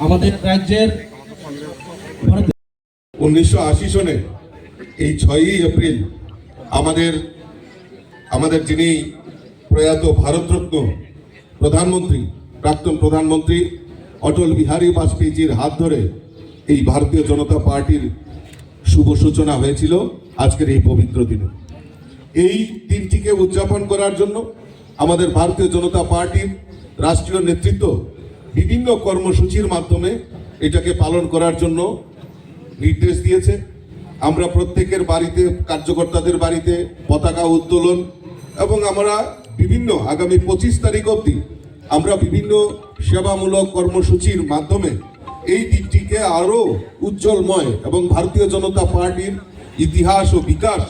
আমাদের রাজ্যের উনিশশো আশি সনে এই ছয়ই এপ্রিল আমাদের আমাদের যিনি প্রয়াত ভারতরত্ন প্রধানমন্ত্রী, প্রাক্তন প্রধানমন্ত্রী অটল বিহারী বাজপেয়ীজির হাত ধরে এই ভারতীয় জনতা পার্টির শুভ সূচনা হয়েছিল আজকের এই পবিত্র দিনে। এই দিনটিকে উদযাপন করার জন্য আমাদের ভারতীয় জনতা পার্টির রাষ্ট্রীয় নেতৃত্ব বিভিন্ন কর্মসূচির মাধ্যমে এটাকে পালন করার জন্য নির্দেশ দিয়েছে। আমরা প্রত্যেকের বাড়িতে, কার্যকর্তাদের বাড়িতে পতাকা উত্তোলন এবং আমরা বিভিন্ন, আগামী পঁচিশ তারিখ অবধি আমরা বিভিন্ন সেবামূলক কর্মসূচির মাধ্যমে এই দিকটিকে আরও উজ্জ্বলময় এবং ভারতীয় জনতা পার্টির ইতিহাস ও বিকাশ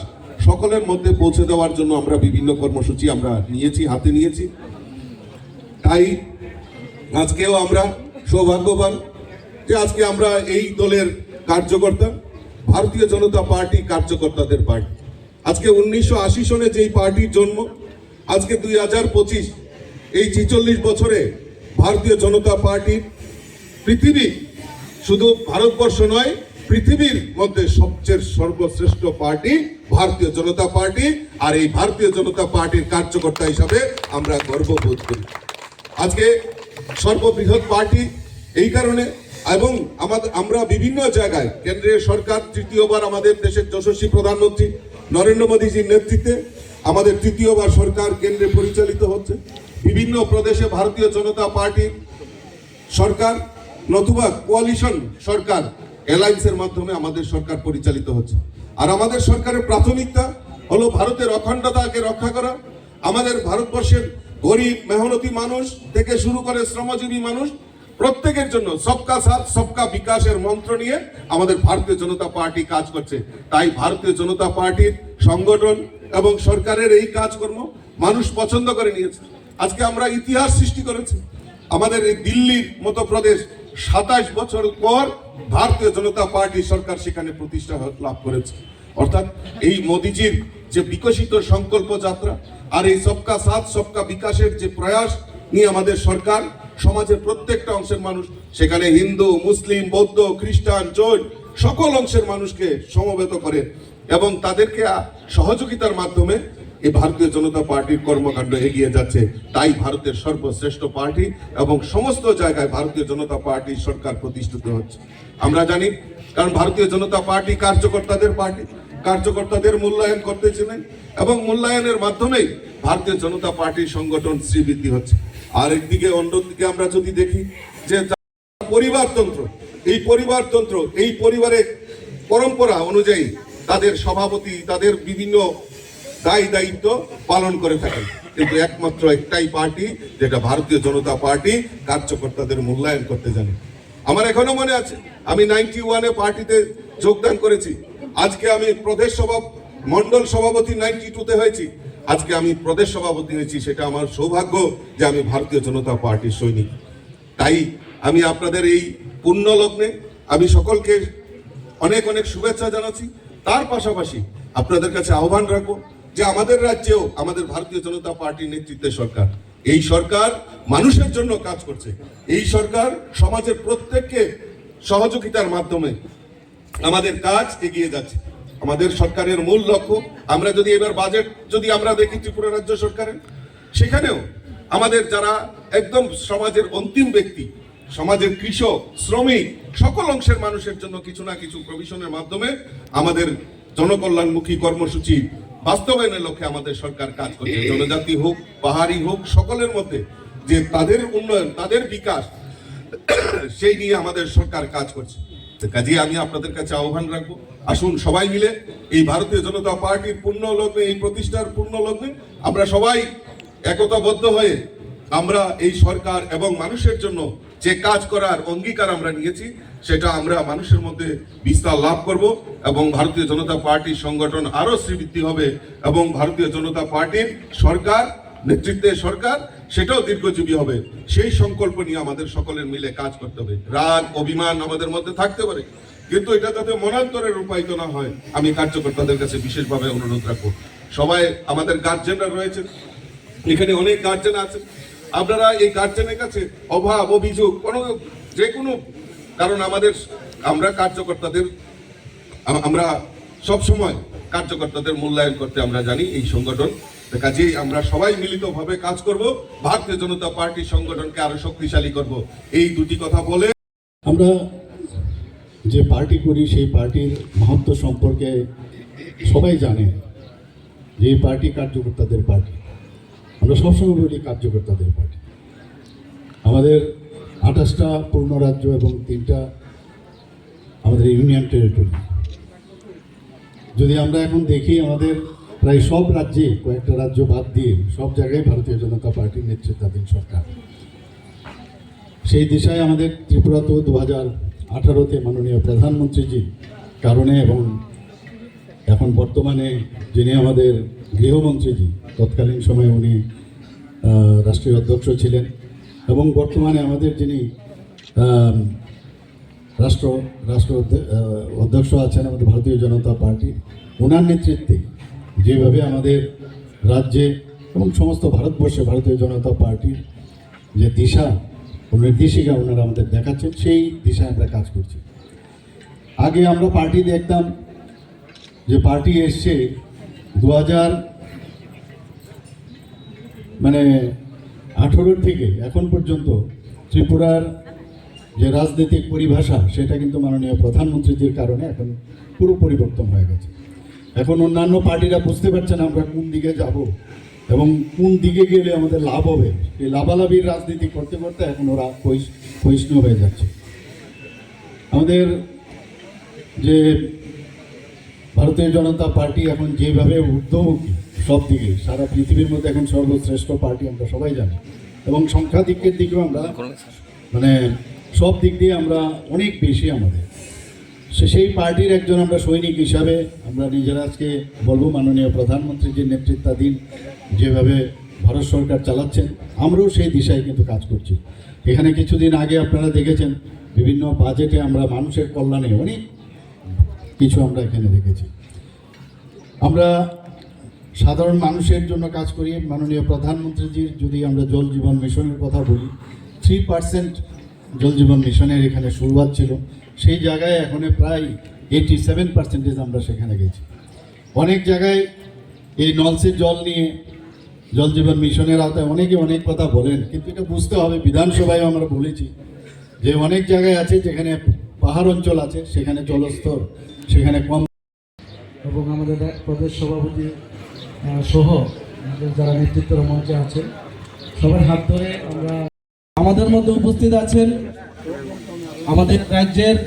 সকলের মধ্যে পৌঁছে দেওয়ার জন্য আমরা বিভিন্ন কর্মসূচি আমরা নিয়েছি, হাতে নিয়েছি। তাই আজকেও আমরা সৌভাগ্যবান যে আজকে আমরা এই দলের কার্যকর্তা, ভারতীয় জনতা পার্টি কার্যকর্তাদের পার্টি। আজকে উনিশশো আশি সনে যেই পার্টির জন্ম, আজকে দুই হাজার পঁচিশ, এই ছিচল্লিশ বছরে ভারতীয় জনতা পার্টি পৃথিবী শুধু ভারতবর্ষ নয়, পৃথিবীর মধ্যে সবচেয়ে সর্বশ্রেষ্ঠ পার্টি ভারতীয় জনতা পার্টি, আর এই ভারতীয় জনতা পার্টির কার্যকর্তা হিসাবে আমরা গর্ববোধ করি। আজকে সর্ববৃহৎ পার্টি এই কারণে, এবং আমাদের, আমরা বিভিন্ন জায়গায়, কেন্দ্রীয় সরকার তৃতীয়বার আমাদের দেশের যশস্বী প্রধানমন্ত্রী নরেন্দ্র মোদীজির নেতৃত্বে আমাদের তৃতীয়বার সরকার কেন্দ্রে পরিচালিত হচ্ছে। বিভিন্ন প্রদেশে ভারতীয় জনতা পার্টির সরকার নতুবা কোয়ালিশন সরকার অ্যালায়েন্সের মাধ্যমে আমাদের সরকার পরিচালিত হচ্ছে। আর আমাদের সরকারের প্রাথমিকতা হলো ভারতের অখণ্ডতাকে রক্ষা করা, আমাদের ভারতবর্ষের গরিব, মেহনতি মানুষ থেকে শুরু করে শ্রমজীবী মানুষ, প্রত্যেকের জন্য সবকা সাথ, সবকা বিকাশের মন্ত্র নিয়ে আমাদের ভারতীয় জনতা পার্টি কাজ করছে। তাই ভারতীয় জনতা পার্টির সংগঠন এবং সরকারের এই কাজকর্ম মানুষ পছন্দ করে নিয়েছে। আজকে আমরা ইতিহাস সৃষ্টি করেছি। আমাদের এই দিল্লির মতো প্রদেশ সাতাশ বছর পর ভারতীয় জনতা পার্টি সরকার সেখানে প্রতিষ্ঠা লাভ করেছে। অর্থাৎ এই মোদিজির যে বিকশিত সংকল্প যাত্রা আর এই সবকা সাথ, সবকা বিকাশের যে প্রয়াস নিয়ে আমাদের সরকার, সমাজের প্রত্যেকটা অংশের মানুষ, সেখানে হিন্দু, মুসলিম, বৌদ্ধ, খ্রিস্টান, জৈন, সকল অংশের মানুষকে সমবেত করে এবং তাদেরকে সহযোগিতার মাধ্যমে এই ভারতীয় জনতা পার্টির কর্মকাণ্ড এগিয়ে যাচ্ছে। তাই ভারতের সর্বশ্রেষ্ঠ পার্টি এবং সমস্ত জায়গায় ভারতীয় জনতা পার্টি সরকার প্রতিষ্ঠিত হচ্ছে। আমরা জানি, কারণ ভারতীয় জনতা পার্টি কার্যকর্তাদের পার্টি। কার্যকর্তাদের মূল্যায়ন করতেছিলেন এবং মূল্যায়নের মাধ্যমেই ভারতীয় জনতা পার্টির সংগঠন শ্রীবৃদ্ধি হচ্ছে। আর একদিকে অন্যদিকে আমরা যদি দেখি যে পরিবারতন্ত্র এই পরিবারতন্ত্র এই পরিবারের পরম্পরা অনুযায়ী তাদের সভাপতি, তাদের বিভিন্ন দায়ী দায়িত্ব পালন করে থাকেন। কিন্তু একমাত্র একটাই পার্টি, যেটা ভারতীয় জনতা পার্টি কার্যকর্তাদের মূল্যায়ন করতে জানে। আমার এখনও মনে আছে, আমি নাইনটি ওয়ানে পার্টিতে যোগদান করেছি। আজকে আমি প্রদেশ সভা, মন্ডল সভাপতি নাইনটি টুতে হয়েছি। আজকে আমি প্রদেশ সভাপতি হয়েছি, সেটা আমার সৌভাগ্য যে আমি ভারতীয় জনতা পার্টির সৈনিক। তাই আমি আপনাদের এই পুণ্য লগ্নে আমি সকলকে অনেক অনেক শুভেচ্ছা জানাচ্ছি। তার পাশাপাশি আপনাদের কাছে আহ্বান রাখব যে আমাদের রাজ্যেও আমাদের ভারতীয় জনতা পার্টির নেতৃত্বে সরকার। এই সরকার মানুষের জন্য কাজ করছে। এই সরকার সমাজের প্রত্যেককে সহযোগিতার মাধ্যমে আমাদের কাজ এগিয়ে যাচ্ছে। আমাদের সরকারের মূল লক্ষ্য আমরা যদি এবার বাজেট যদি আমরা দেখি ত্রিপুরা রাজ্য সরকারের সেখানেও আমাদের যারা একদম সমাজের অন্তিম ব্যক্তি সমাজের কৃষক শ্রমিক সকল অংশের মানুষের জন্য কিছু না কিছু প্রভিশনের মাধ্যমে আমাদের জনকল্যাণমুখী কর্মসূচি বাস্তবায়নের লক্ষ্যে আমাদের সরকার কাজ করছে। জনজাতি হোক পাহাড়ি হোক সকলের মধ্যে যে তাদের উন্নয়ন তাদের বিকাশ সেই নিয়ে আমাদের সরকার কাজ করছে। কাজে আমি আপনাদের কাছে আহ্বান রাখব। আসুন সবাই মিলে এই ভারতীয় জনতা পার্টির পূর্ণ লগ্নে এই প্রতিষ্ঠার পূর্ণ লগ্নে আমরা সবাই একতাবদ্ধ হয়ে আমরা এই সরকার এবং মানুষের জন্য যে কাজ করার অঙ্গীকার আমরা নিয়েছি, সেটা আমরা মানুষের মধ্যে বিস্তার লাভ করব এবং ভারতীয় জনতা পার্টির সংগঠন আরও শ্রীবৃদ্ধি হবে এবং ভারতীয় জনতা পার্টির সরকার নেতৃত্বে সরকার সেটাও দীর্ঘজীবী হবে। সেই সংকল্প নিয়ে আমাদের সকলের মিলে কাজ করতে হবে। রাগ, অভিমান আমাদের মধ্যে থাকতে পারে। কিন্তু এটা যাতে মনান্তরে রূপায়িত না হয়, আমি কার্যকর্তাদের কাছে বিশেষভাবে অনুরোধ রাখব। সবাই আমাদের গার্জেনরা রয়েছে এখানে অনেক গার্জেন আছে আপনারা এই গার্জেনের কাছে অভাব, অভিযোগ, কোনো যে কোনো কারণ আমাদের, আমরা কার্যকর্তাদের আমরা সব সময় কার্যকর্তাদের মূল্যায়ন করতে আমরা জানি এই সংগঠন। কাজেই আমরা সবাই মিলিতভাবে কাজ করব, ভারতীয় জনতা পার্টি সংগঠনকে আরও শক্তিশালী করব। এই দুটি কথা বলে আমরা যে পার্টি করি, সেই পার্টির মহত্ব সম্পর্কে সবাই জানে যে এই পার্টি কার্যকর্তাদের পার্টি। আমরা সবসময় বলি কার্যকর্তাদের পার্টি। আমাদের আঠাশটা পূর্ণ রাজ্য এবং তিনটা আমাদের ইউনিয়ন টেরিটরি। যদি আমরা এখন দেখি আমাদের প্রায় সব রাজ্যে, কয়েকটা রাজ্য বাদ দিয়ে সব জায়গায় ভারতীয় জনতা পার্টির নেতৃত্বাধীন সরকার। সেই দিশায় আমাদের ত্রিপুরা তো দু হাজার আঠারোতে মাননীয় প্রধানমন্ত্রীজির কারণে এবং এখন বর্তমানে যিনি আমাদের গৃহমন্ত্রীজি, তৎকালীন সময়ে উনি রাষ্ট্রীয় অধ্যক্ষ ছিলেন এবং বর্তমানে আমাদের যিনি রাষ্ট্র রাষ্ট্র অধ্য- অধ্যক্ষ আছেন আমাদের ভারতীয় জনতা পার্টি। ওনার নেতৃত্বে যেভাবে আমাদের রাজ্যে এবং সমস্ত ভারতবর্ষে ভারতীয় জনতা পার্টির যে দিশা, নির্দেশিকা ওনারা আমাদের দেখাচ্ছেন, সেই দিশায় আমরা কাজ করছি। আগে আমরা পার্টি দেখতাম যে পার্টি এসছে দু হাজার মানে আঠেরোর থেকে এখন পর্যন্ত ত্রিপুরার যে রাজনৈতিক পরিভাষা সেটা কিন্তু মাননীয় প্রধানমন্ত্রীজির কারণে এখন পুরো পরিবর্তন হয়ে গেছে। এখন অন্যান্য পার্টিরা বুঝতে পারছে না আমরা কোন দিকে যাব এবং কোন দিকে গেলে আমাদের লাভ হবে। এই লাভালাভির রাজনীতি করতে করতে এখন ওরা ক্ষয়িষ্ণু হয়ে যাচ্ছে। আমাদের যে ভারতীয় জনতা পার্টি এখন যেভাবে ঊর্ধ্বমুখী সব দিকে সারা পৃথিবীর মধ্যে এখন সর্বশ্রেষ্ঠ পার্টি আমরা সবাই জানি। এবং সংখ্যাধিক্যের দিকেও আমরা মানে সব দিক দিয়ে আমরা অনেক বেশি আমাদের। সে সেই পার্টির একজন আমরা সৈনিক হিসাবে আমরা নিজেরা আজকে বলব মাননীয় প্রধানমন্ত্রীজির নেতৃত্বাধীন যেভাবে ভারত সরকার চালাচ্ছেন, আমরাও সেই দিশায় কিন্তু কাজ করছি। এখানে কিছুদিন আগে আপনারা দেখেছেন, বিভিন্ন বাজেটে আমরা মানুষের কল্যাণে অনেক কিছু আমরা এখানে দেখেছি। আমরা সাধারণ মানুষের জন্য কাজ করি। মাননীয় প্রধানমন্ত্রীজির যদি আমরা জল জীবন মিশনের কথা বলি থ্রি পার্সেন্ট জল জীবন মিশনের এখানে শুরুয়াত ছিল। সেই জায়গায় এখন প্রায় এইটি সেভেন পার্সেন্টেজ আমরা সেখানে গেছি। অনেক জায়গায় এই নলসের জল নিয়ে, জল জীবন মিশনের আওতায় অনেকে অনেক কথা বলেন, কিন্তু এটা বুঝতে হবে বিধানসভায় আমরা বলেছি যে অনেক জায়গায় আছে যেখানে পাহাড় অঞ্চল আছে, সেখানে জলস্তর, সেখানে কম। এবং আমাদের প্রদেশ সভাপতি সহ আমাদের যারা নেতৃত্বের মঞ্চে আছেন, সবার হাত ধরে আমরা আমাদের মধ্যে উপস্থিত আছেন আমাদের রাজ্যের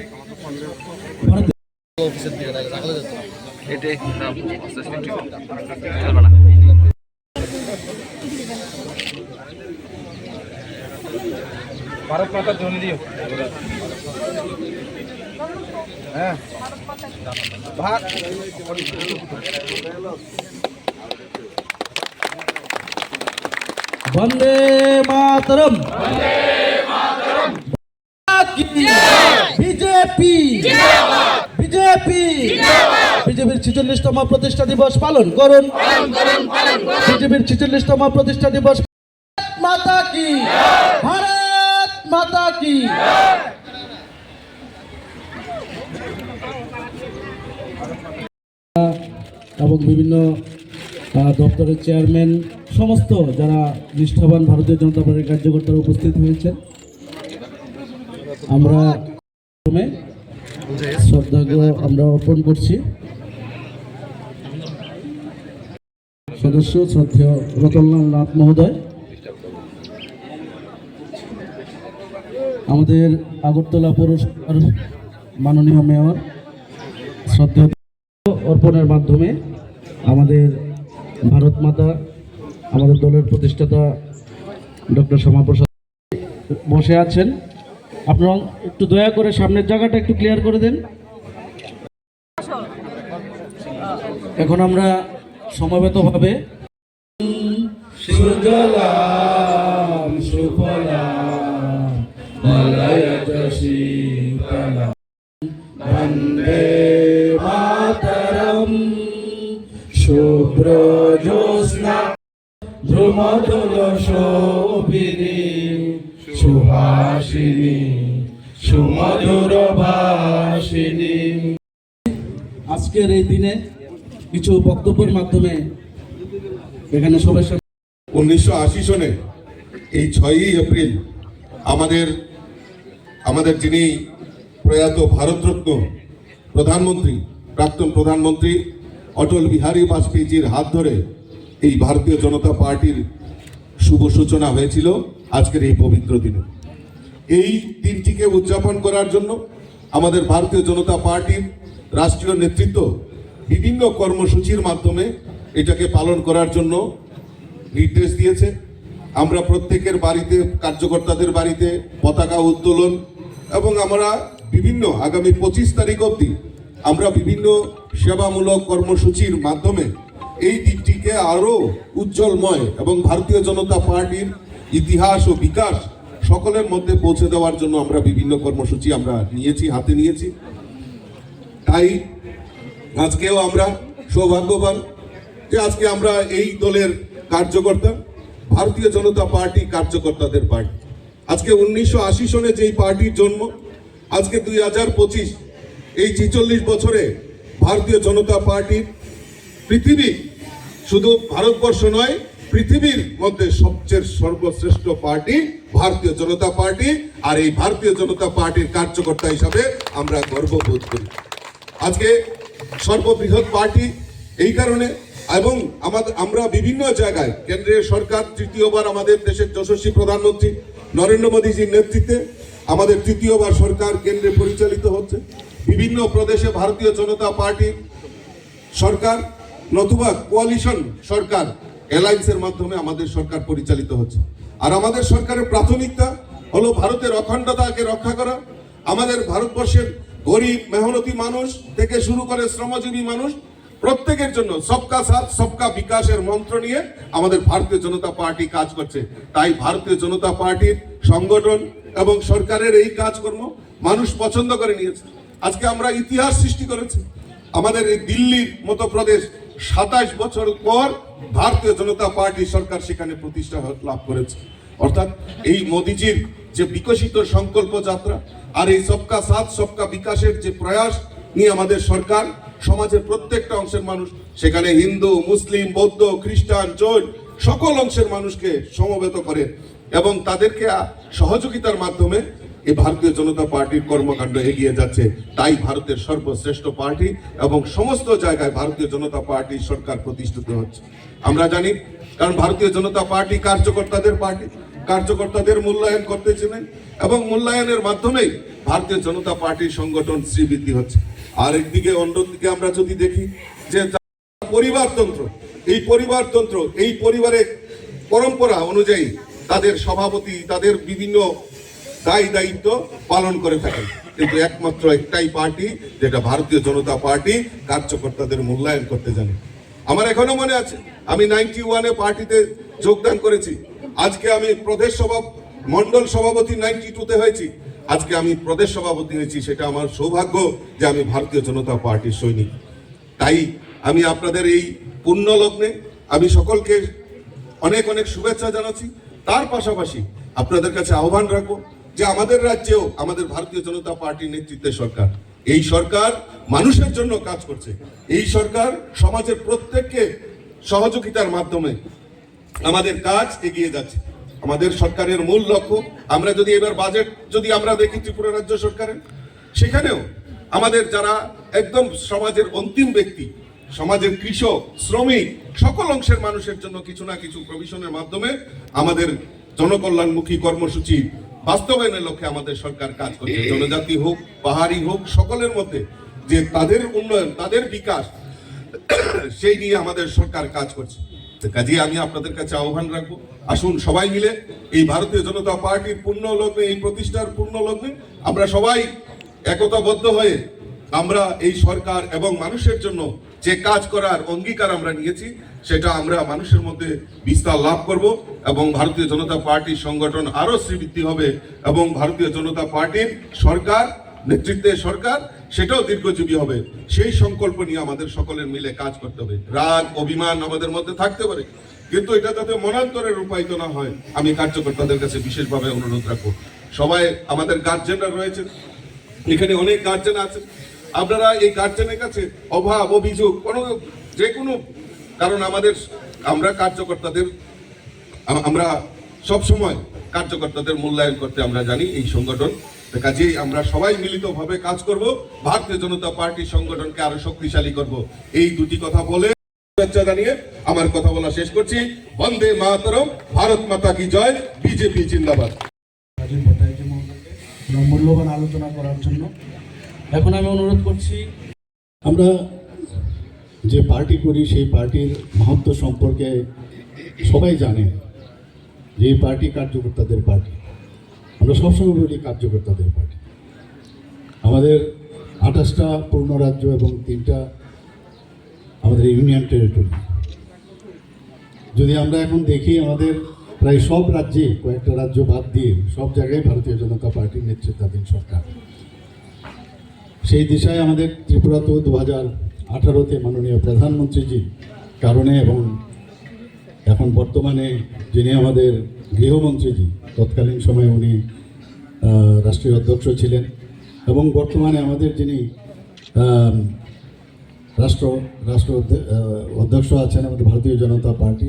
ভারত মাতা দিও। হ্যাঁ। ভাগ বন্দে মাতরম। বিজেপি। বিজেপি। বিজেপির ছিচল্লিশতম প্রতিষ্ঠা দিবস পালন করুন। বিজেপির ছিচল্লিশতম প্রতিষ্ঠা দিবস মাতা কি? ভারত মাতা কি? এবং বিভিন্ন দপ্তরের চেয়ারম্যান সমস্ত যারা নিষ্ঠাবান ভারতীয় জনতা পার্টির কার্যকর্তারা উপস্থিত হয়েছেন, আমরা প্রথমে শ্রদ্ধাজ্ঞ আমরা অর্পণ করছি। সদস্য শ্রদ্ধেয় রতনলাল নাথ মহোদয়, আমাদের আগরতলা পৌরসভার মাননীয় মেয়র, শ্রদ্ধেয় অর্পণের মাধ্যমে আমাদের ভারত মাতা আমাদের দলের প্রতিষ্ঠাতা ডক্টর শ্যামাপ্রসাদ বসে আছেন। আপনারা একটু দয়া করে সামনের জায়গাটা একটু ক্লিয়ার করে দেন। এখন আমরা সমবেতভাবে সুজলাম ধ্রুমদল শোভিনী সুহাসিনী সুমধুর ভাষিনী। আজকের এই দিনে কিছু বক্তব্যের মাধ্যমে এখানে সাথে উনিশশো আশি সনে এই ছয়ই এপ্রিল আমাদের আমাদের যিনি প্রয়াত ভারতরত্ন প্রধানমন্ত্রী, প্রাক্তন প্রধানমন্ত্রী অটল বিহারী বাজপেয়ীজির হাত ধরে এই ভারতীয় জনতা পার্টির শুভ সূচনা হয়েছিল আজকের এই পবিত্র দিনে। এই দিনটিকে উদযাপন করার জন্য আমাদের ভারতীয় জনতা পার্টির রাষ্ট্রীয় নেতৃত্ব বিভিন্ন কর্মসূচির মাধ্যমে এটাকে পালন করার জন্য নির্দেশ দিয়েছে। আমরা প্রত্যেকের বাড়িতে, কার্যকর্তাদের বাড়িতে পতাকা উত্তোলন এবং আমরা বিভিন্ন, আগামী পঁচিশ তারিখ অবধি আমরা বিভিন্ন সেবামূলক কর্মসূচির মাধ্যমে এই দিকটিকে আরও উজ্জ্বলময় এবং ভারতীয় জনতা পার্টির ইতিহাস ও বিকাশ সকলের মধ্যে পৌঁছে দেওয়ার জন্য আমরা বিভিন্ন কর্মসূচি আমরা নিয়েছি, হাতে নিয়েছি। তাই আজকেও আমরা সৌভাগ্যবান যে আজকে আমরা এই দলের কার্যকর্তা, ভারতীয় জনতা পার্টি কার্যকর্তাদের পার্টি। আজকে উনিশশো আশি সনে যেই পার্টির জন্ম, আজকে দুই হাজার পঁচিশ, এই ছেচল্লিশ বছরে ভারতীয় জনতা পার্টির পৃথিবী শুধু ভারতবর্ষ নয়, পৃথিবীর মধ্যে সবচেয়ে সর্বশ্রেষ্ঠ পার্টি ভারতীয় জনতা পার্টি। আর এই ভারতীয় জনতা পার্টির কার্যকর্তা হিসাবে আমরা গর্ববোধ করি। আজকে সর্ববৃহৎ পার্টি এই কারণে, এবং আমাদের, আমরা বিভিন্ন জায়গায় কেন্দ্রের সরকার তৃতীয়বার আমাদের দেশের যশস্বী প্রধানমন্ত্রী নরেন্দ্র মোদীজির নেতৃত্বে আমাদের তৃতীয়বার সরকার কেন্দ্রে পরিচালিত হচ্ছে। বিভিন্ন প্রদেশে ভারতীয় জনতা পার্টির সরকার নতুবা কোয়ালিশন সরকার অ্যালায়েন্সের মাধ্যমে আমাদের সরকার পরিচালিত হচ্ছে। আর আমাদের সরকারের প্রাথমিকতা হলো ভারতের অখণ্ডতাকে রক্ষা করা। আমাদের ভারতবর্ষের গরিব, মেহনতি মানুষ থেকে শুরু করে শ্রমজীবী মানুষ প্রত্যেকের জন্য সবকা সাথ, সবকা বিকাশের মন্ত্র নিয়ে আমাদের ভারতীয় জনতা পার্টি কাজ করছে। তাই ভারতীয় জনতা পার্টির সংগঠন এবং সরকারের এই কাজকর্ম মানুষ পছন্দ করে নিয়েছে। আজকে আমরা ইতিহাস সৃষ্টি করেছি। আমাদের এই দিল্লির মতো প্রদেশ সাতাশ বছর পর ভারতীয় জনতা পার্টি সরকার সেখানে প্রতিষ্ঠা লাভ করেছে। অর্থাৎ এই মোদিজির যে বিকশিত সংকল্প যাত্রা আর এই সবকা সাথ, সবকা বিকাশের যে প্রয়াস নিয়ে আমাদের সরকার, সমাজের প্রত্যেকটা অংশের মানুষ, সেখানে হিন্দু, মুসলিম, বৌদ্ধ, খ্রিস্টান, জৈন, সকল অংশের মানুষকে সমবেত করে এবং তাদেরকে সহযোগিতার মাধ্যমে এই ভারতীয় জনতা পার্টির কর্মকাণ্ড এগিয়ে যাচ্ছে। তাই ভারতের সর্বশ্রেষ্ঠ পার্টি এবং সমস্ত জায়গায় ভারতীয় জনতা পার্টি সরকার প্রতিষ্ঠিত হচ্ছে। আমরা জানি, কারণ ভারতীয় জনতা পার্টি কার্যকর্তাদের পার্টি, কার্যকর্তাদের মূল্যায়ন করতেছিলেন এবং মূল্যায়নের মাধ্যমেই ভারতীয় জনতা পার্টির সংগঠন শ্রীবৃদ্ধি হচ্ছে। আর একদিকে, অন্যদিকে আমরা যদি দেখি যে পরিবারতন্ত্র এই পরিবারতন্ত্র এই পরিবারের পরম্পরা অনুযায়ী তাদের সভাপতি, তাদের বিভিন্ন দায় দায়িত্ব পালন করে থাকেন কিন্তু একমাত্র একটাই পার্টি, যেটা ভারতীয় জনতা পার্টি, কার্যকর্তাদের মূল্যায়ন করতে জানে। আমার এখনও মনে আছে, আমি নাইনটি ওয়ানে পার্টিতে যোগদান করেছি। আজকে আমি প্রদেশ সভা মন্ডল সভাপতি নাইনটি টুতে হয়েছি। আজকে আমি প্রদেশ সভাপতি হয়েছি, সেটা আমার সৌভাগ্য যে আমি ভারতীয় জনতা পার্টির সৈনিক। তাই আমি আপনাদের এই পুণ্য লগ্নে আমি সকলকে অনেক অনেক শুভেচ্ছা জানাচ্ছি। তার পাশাপাশি আপনাদের কাছে আহ্বান রাখব যে আমাদের রাজ্যেও আমাদের ভারতীয় জনতা পার্টির নেতৃত্বে সরকার। এই সরকার মানুষের জন্য কাজ করছে। এই সরকার সমাজের প্রত্যেককে সহযোগিতার মাধ্যমে আমাদের কাজ এগিয়ে যাচ্ছে। আমাদের সরকারের মূল লক্ষ্য, আমরা যদি এবার বাজেট যদি আমরা দেখি ত্রিপুরা রাজ্য সরকারের, সেখানেও আমাদের যারা একদম সমাজের অন্তিম ব্যক্তি, সমাজের কৃষক, শ্রমিক, সকল অংশের মানুষের জন্য কিছু না কিছু প্রভিশনের মাধ্যমে আমাদের জনকল্যাণমুখী কর্মসূচি বাস্তবায়নের লক্ষ্যে আমাদের সরকার কাজ করছে। জনজাতি হোক, পাহাড়ি হোক, সকলের মধ্যে যে তাদের উন্নয়ন, তাদের বিকাশ, সেই নিয়ে আমাদের সরকার কাজ করছে। কাজে আমি আপনাদের কাছে আহ্বান রাখব। আসুন সবাই মিলে এই ভারতীয় জনতা পার্টির পূর্ণ লগ্নে এই প্রতিষ্ঠার পূর্ণ লগ্নে আমরা সবাই একতাবদ্ধ হয়ে আমরা এই সরকার এবং মানুষের জন্য যে কাজ করার অঙ্গীকার আমরা নিয়েছি সেটা আমরা মানুষের মধ্যে বিস্তার লাভ করব এবং ভারতীয় জনতা পার্টির সংগঠন আরও শ্রীবৃদ্ধি হবে এবং ভারতীয় জনতা পার্টির সরকার, নেতৃত্বে সরকার, সেটাও দীর্ঘজীবী হবে। সেই সংকল্প নিয়ে আমাদের সকলের মিলে কাজ করতে হবে। রাগ, অভিমান আমাদের মধ্যে থাকতে পারে। কিন্তু এটা যাতে মনান্তরে রূপায়িত না হয়। আমি কার্যকর্তাদের কাছে বিশেষভাবে অনুরোধ রাখব। সবাই আমাদের গার্জেনরা রয়েছেন। এখানে অনেক গার্জেন আছে আপনারা এই গার্জেনের কাছে অভাব, অভিযোগ, কোনো, যে কোনো কারণ আমাদের, আমরা কার্যকর্তাদের আমরা সব সময় কার্যকর্তাদের মূল্যায়ন করতে আমরা জানি এই সংগঠন। কাজেই আমরা সবাই মিলিতভাবে কাজ করব, ভারতীয় জনতা পার্টি সংগঠনকে আরও শক্তিশালী করব। এই দুটি কথা বলে জানিয়ে আমার কথা বলা শেষ করছি। বন্দে মাতরম, ভারত মাতা কি জয়, বিজেপি জিন্দাবাদ। মূল্যবান আলোচনা করার জন্য। এখন আমি অনুরোধ করছি, আমরা যে পার্টি করি, সেই পার্টির মাহাত্ম সম্পর্কে সবাই জানে যে এই পার্টি কার্যকর্তাদের পার্টি। আমরা সবসময় বলি কার্যকর্তাদের পার্টি। আমাদের আঠাশটা পূর্ণ রাজ্য এবং তিনটা আমাদের ইউনিয়ন টেরিটরি। যদি আমরা এখন দেখি আমাদের প্রায় সব রাজ্যে কয়েকটা রাজ্য বাদ দিয়ে সব জায়গায় ভারতীয় জনতা পার্টির নেতৃত্বাধীন সরকার। সেই দিশায় আমাদের ত্রিপুরা তো দু হাজার আঠারোতে মাননীয় প্রধানমন্ত্রীজির কারণে এবং এখন বর্তমানে যিনি আমাদের গৃহমন্ত্রীজি, তৎকালীন সময়ে উনি রাষ্ট্রীয় অধ্যক্ষ ছিলেন এবং বর্তমানে আমাদের যিনি রাষ্ট্র রাষ্ট্র অধ্য- অধ্যক্ষ আছেন আমাদের ভারতীয় জনতা পার্টি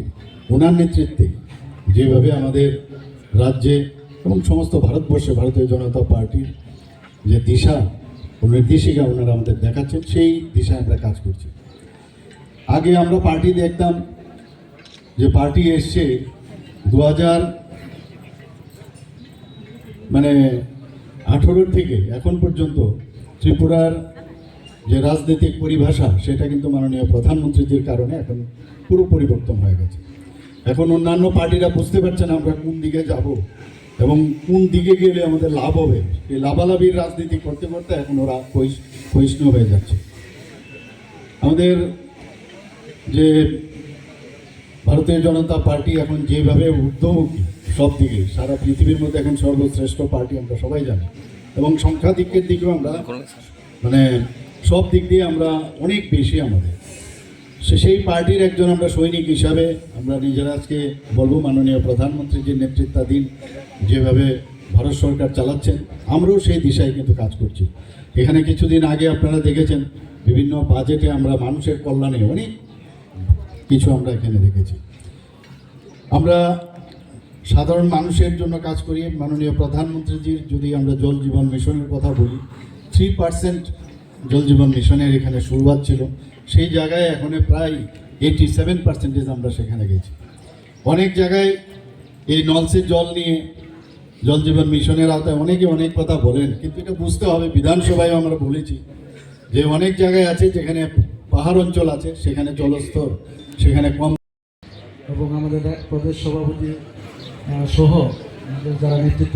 ওনার নেতৃত্বে যেভাবে আমাদের রাজ্যে এবং সমস্ত ভারতবর্ষে ভারতীয় জনতা পার্টির যে দিশা নির্দেশিকা ওনারা আমাদের দেখাচ্ছেন, সেই দিশায় আমরা কাজ করছি। আগে আমরা পার্টি দেখতাম যে পার্টি এসছে দু হাজার মানে আঠেরোর থেকে এখন পর্যন্ত ত্রিপুরার যে রাজনৈতিক পরিভাষা, সেটা কিন্তু মাননীয় প্রধানমন্ত্রীজির কারণে এখন পুরো পরিবর্তন হয়ে গেছে। এখন অন্যান্য পার্টিরা বুঝতে পারছে না আমরা কোন দিকে যাব। এবং কোন দিকে গেলে আমাদের লাভ হবে? এই লাভালাভির রাজনীতি করতে করতে এখন ওরা ক্ষয়িষ্- ক্ষয়িষ্ণু হয়ে যাচ্ছে। আমাদের যে ভারতীয় জনতা পার্টি এখন যেভাবে ঊর্ধ্বমুখী সব দিকে, সারা পৃথিবীর মধ্যে এখন সর্বশ্রেষ্ঠ পার্টি আমরা সবাই জানি। এবং সংখ্যাধিক্যের দিকেও আমরা মানে সব দিক দিয়ে আমরা অনেক বেশি আমাদের। সেই পার্টির একজন আমরা সৈনিক হিসাবে আমরা নিজেরা আজকে বলব মাননীয় প্রধানমন্ত্রী প্রধানমন্ত্রীজির নেতৃত্বাধীন যেভাবে ভারত সরকার চালাচ্ছেন, আমরাও সেই দিশায় কিন্তু কাজ করছি। এখানে কিছুদিন আগে আপনারা দেখেছেন, বিভিন্ন বাজেটে আমরা মানুষের কল্যাণে অনেক কিছু আমরা এখানে রেখেছি আমরা সাধারণ মানুষের জন্য কাজ করি, মাননীয় প্রধানমন্ত্রীজির যদি আমরা জল জীবন মিশনের কথা বলি থ্রি পার্সেন্ট জল জীবন মিশনের এখানে শুরুয়াত ছিল। সেই জায়গায় এখন প্রায় এইটি সেভেন পার্সেন্টেজ আমরা সেখানে গেছি। অনেক জায়গায় এই নলসের জল নিয়ে, জল জীবন মিশনের আওতায় অনেকে অনেক কথা বলেন, কিন্তু এটা বুঝতে হবে বিধানসভায় আমরা বলেছি যে অনেক জায়গায় আছে যেখানে পাহাড় অঞ্চল আছে, সেখানে জলস্তর, সেখানে কম। এবং আমাদের প্রদেশ সভাপতি সহ যারা নেতৃত্ব